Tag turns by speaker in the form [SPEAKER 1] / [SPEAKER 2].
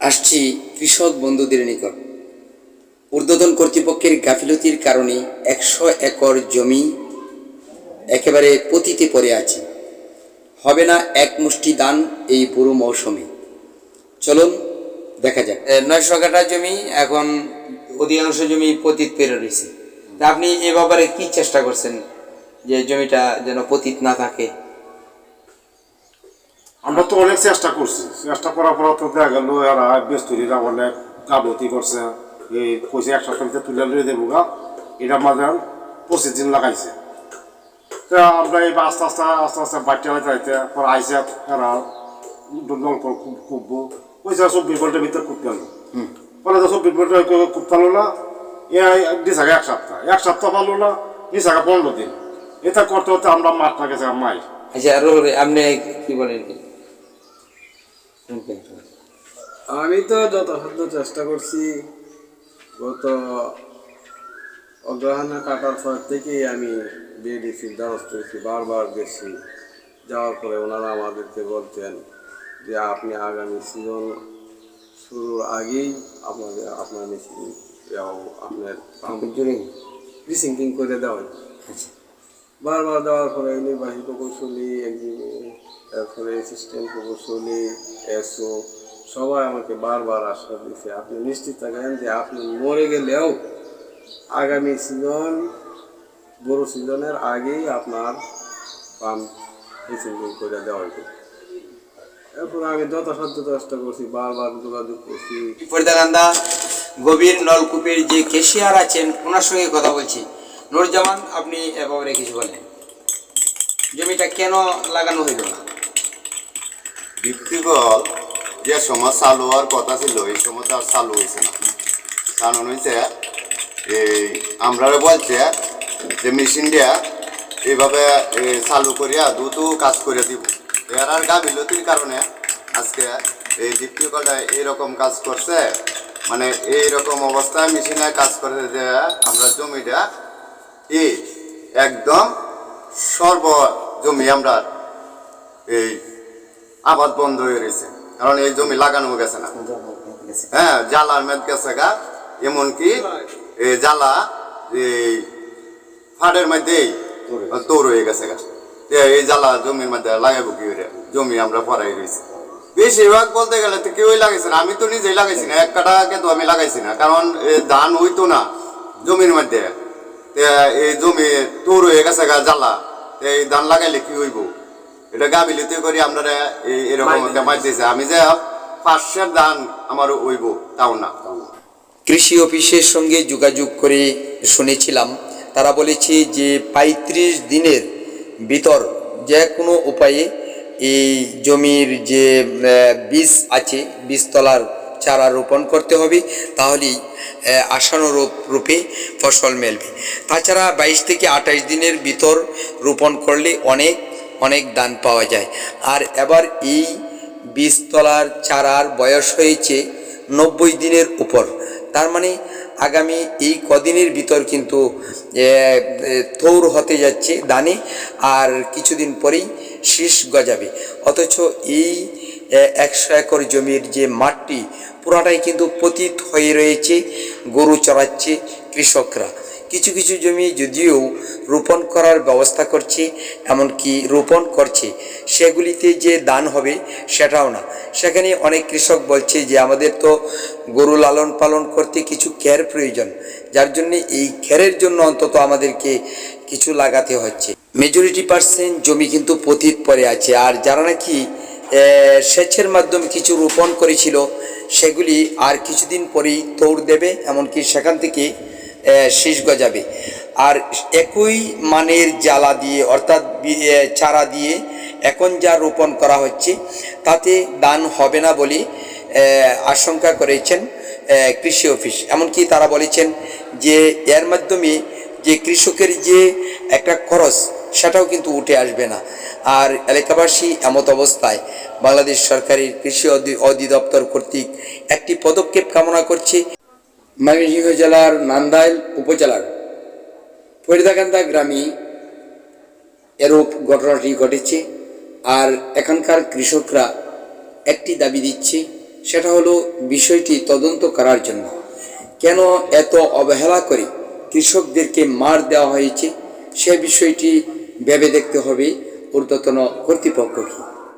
[SPEAKER 1] আসছি কৃষক বন্ধুদের নিকট। ঊর্ধ্বতন কর্তৃপক্ষের গাফিলতির কারণে একশো একর জমি একেবারে পতিতে পড়ে আছে। হবে না এক মুষ্টি দান এই পুরো মৌসুমে। চলুন, দেখা যাক। নয়শো কাটা জমি এখন অধিকাংশ জমি পতিত পেরে রয়েছে। আপনি এ ব্যাপারে কি চেষ্টা করছেন যে জমিটা যেন পতিত না থাকে?
[SPEAKER 2] আমরা তো অনেক চেষ্টা করছি। চেষ্টা করার পর তো দেখা গেল এরা বেস্তরিরা অনেক গাবতি করছে। এই কইছে এক সপ্তাহ তুলে লুয়ে দেবো গা। এটা মাঝে পঁচিশ দিন লাগাইছে। তা আমরা এই আস্তে আস্তে আস্তে আস্তে হইতে হইতে পর আইসে এরা খুব খুববো পয়সা চব্বিশ ঘণ্টার ভিতরে খুব গেল পরে তো চব্বিশ ঘণ্টা খুব পালো না। এ দিশাকে এক সপ্তাহ। এক সপ্তাহ পালো না দিশাকে পনেরো দিন। এটা করতে করতে আমরা মাঠটা গেছে মাই
[SPEAKER 1] আচ্ছা আপনি কি বলেন?
[SPEAKER 3] আমি তো যথাসাধ্য চেষ্টা করছি গত অগ্রহায়ণ কাটার পর থেকেই আমি বিএডিসির দ্বারস্থ হয়েছি বারবার গেছি। যাওয়ার পরে ওনারা আমাদেরকে বলতেন যে আপনি আগামী সিজন শুরুর আগেই আপনাদের আপনার মেশিন আপনার পাম্প করে দেওয়া
[SPEAKER 1] আচ্ছা।
[SPEAKER 3] বারবার দেওয়ার পরে নির্বাহী প্রকৌশলী একদিনে তারপরে অ্যাসিস্ট্যান্ট প্রকৌশলী এসও সবাই আমাকে বারবার আশ্বাস দিচ্ছে আপনি নিশ্চিত থাকেন যে আপনি মরে গেলেও আগামী সিজন বড় সিজনের আগেই আপনার পাম্প রিসিভিং করে দেওয়া হবে এরপর আমি যথাসাধ্য চেষ্টা করছি, বারবার যোগাযোগ করছি।
[SPEAKER 1] ফরিদাকান্দা গভীর নলকূপের যে কেশিয়ার আছেন, ওনার সঙ্গে কথা বলছি। নুরজামান আপনি এ ব্যাপারে কিছু বলেন। জমিটা কেন লাগানো হইল না?
[SPEAKER 4] ভিত্তিবল যে সময় চালু হওয়ার কথা ছিল, এই সময় তো আর চালু হয়েছে না। কারণ হয়েছে এই আমরা বলছে যে মেশিন দিয়া এইভাবে চালু করিয়া দ্রুত কাজ করে দিব। এর আর গাফিলতির কারণে আজকে এই দীপ্তিকলটা এইরকম কাজ করছে মানে এইরকম অবস্থায় মেশিনে কাজ করে যে আমরা জমিটা ই একদম সর্ব জমি আমরা এই আবাদ বন্ধ হয়ে রয়েছে। কারণ এই জমি লাগানো গেছে না। হ্যাঁ জ্বালার মেদ গেছে গা। এমনকি এই জ্বালা এই ফাটের মধ্যেই তোর হয়ে গেছে গা। এই জ্বালা জমির মধ্যে লাগাবো কি জমি আমরা পড়াই রয়েছি। বেশিরভাগ বলতে গেলে তো কেউই লাগাইছে না। আমি তো নিজেই লাগাইছি না। এক কাটা কিন্তু আমি লাগাইছি না। কারণ ধান হইতো না জমির মধ্যে। এই জমি তোর হয়ে গেছে গা জ্বালা। এই ধান লাগাইলে কি হইব? এটা গাবিলিতে করি আমরা এই- এরকম একটা মাইতেছে আমি যে পাঁচশের ধান আমার হইব তাও না।
[SPEAKER 1] কৃষি অফিসের সঙ্গে যোগাযোগ করে শুনেছিলাম। তারা বলেছে যে পঁয়ত্রিশ দিনের ভিতর যে কোনো উপায়ে এই জমির যে বীজ আছে বীজতলার চারা রোপণ করতে হবে তাহলেই আশানুরূপ রূপে ফসল মেলবে। তাছাড়া বাইশ থেকে আঠাশ দিনের ভিতর রোপণ করলে অনেক অনেক দান পাওয়া যায়। আর এবার এই বীজতলার চারার বয়স হয়েছে নব্বই দিনের উপর। তার মানে আগামী এই কদিনের ভিতর কিন্তু থৌর হতে যাচ্ছে দানে, আর কিছুদিন পরেই শীষ গজাবে। অথচ এই একশো একর জমির যে মাঠটি, পুরাটাই কিন্তু পতিত হয়ে রয়েছে, গরু চড়াচ্ছে কৃষকরা। কিছু কিছু জমি যদিও রোপণ করার ব্যবস্থা করছে, এমনকি রোপণ করছে, সেগুলিতে যে দান হবে সেটাও না। সেখানে অনেক কৃষক বলছে যে, আমাদের তো গরু লালন পালন করতে কিছু ক্যার প্রয়োজন, যার জন্য এই ক্যারের জন্য অন্তত আমাদেরকে কিছু লাগাতে হচ্ছে। মেজরিটি পার্সেন্ট জমি কিন্তু পতিত পরে আছে, আর যারা নাকি সেচের মাধ্যমে কিছু রোপণ করেছিল, সেগুলি আর কিছুদিন পরেই তৌড় দেবে, এমনকি সেখান থেকে শীষ গজাবে। আর একই মানের জ্বালা দিয়ে, অর্থাৎ চারা দিয়ে এখন যা রোপণ করা হচ্ছে, তাতে দান হবে না বলে আশঙ্কা করেছেন কৃষি অফিস। এমনকি তারা বলেছেন যে, এর মাধ্যমে যে কৃষকের যে একটা খরচ, সেটাও কিন্তু উঠে আসবে না। আর এলাকাবাসী এমত অবস্থায় বাংলাদেশ সরকারের কৃষি অধিদপ্তর কর্তৃক একটি পদক্ষেপ কামনা করছে। ময়মনসিংহ জেলার নান্দাইল উপজেলার ফরিদাকান্দা গ্রামে এরূপ ঘটনাটি ঘটেছে আর এখানকার কৃষকরা একটি দাবি দিচ্ছে, সেটা হলো বিষয়টি তদন্ত করার জন্য। কেন এত অবহেলা করে কৃষকদেরকে মার দেওয়া হয়েছে, সে বিষয়টি ভেবে দেখতে হবে ঊর্ধ্বতন কর্তৃপক্ষকে